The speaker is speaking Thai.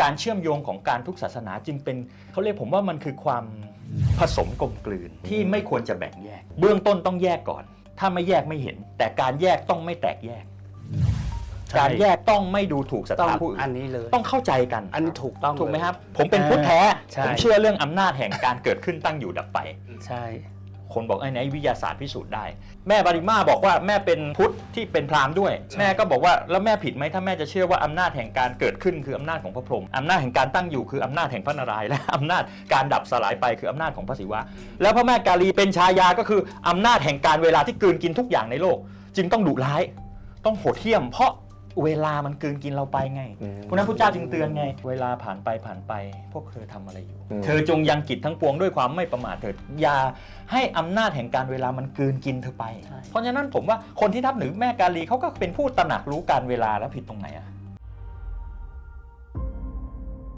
การเชื่อมโยงของการทุกศาสนาจึงเป็นเขาเรียกผมว่ามันคือความผสมกลมกลืนที่ไม่ควรจะแบ่งแยก เบื้องต้นต้องแยกก่อน ถ้าไม่แยกไม่เห็น แต่การแยกต้องไม่แตกแยก ใช่ การแยกต้องไม่ดูถูกศรัทต้องธาผู้อื่อันนนี้เลย ต้องเข้าใจกัน อันนี้ถูกต้องถูกไหมเลย ครับ ผมเป็นพุทธแท้ ใช่ ผมเชื่อเรื่องอำนาจแห่งการเกิดขึ้นตั้งอยู่ดับไป ใช่ คนบอกไอ้ไหนวิทยาศาสตร์พิสูจน์ได้ แม่บาริมาบอกว่าแม่เป็นพุทธที่เป็นพราหมณ์ด้วย แม่ก็บอกว่าแล้วแม่ผิดไหมถ้าแม่จะเชื่อว่าอำนาจแห่งการเกิดขึ้นคืออำนาจของพระพรหมอำนาจแห่งการตั้งอยู่คืออำนาจแห่งพระนารายณ์และอำนาจการดับสลายไปคืออำนาจของพระศิวะ แล้วพระแม่กาลีเป็นชายาก็คืออำนาจแห่งการเวลาที่กลืนกินทุกอย่างในโลก จึงต้องดุร้าย ต้องโหดเหี้ยมเพราะ เวลามันกลืนกินเราไปไงอืมเพราะฉะนั้นพระเจ้าจึงเตือนไง เวลาผ่านไปผ่านไป พวกเธอทำอะไรอยู่ อืม เธอจงยังกิจทั้งปวงด้วยความไม่ประมาทเถิดอย่าให้อำนาจแห่งการเวลามันกลืนกินเธอไปเพราะฉะนั้นผมว่าคนที่ทับหรือแม่กาลีเขาก็เป็นผู้ตระหนักรู้การเวลาแล้วผิดตรงไหนอะ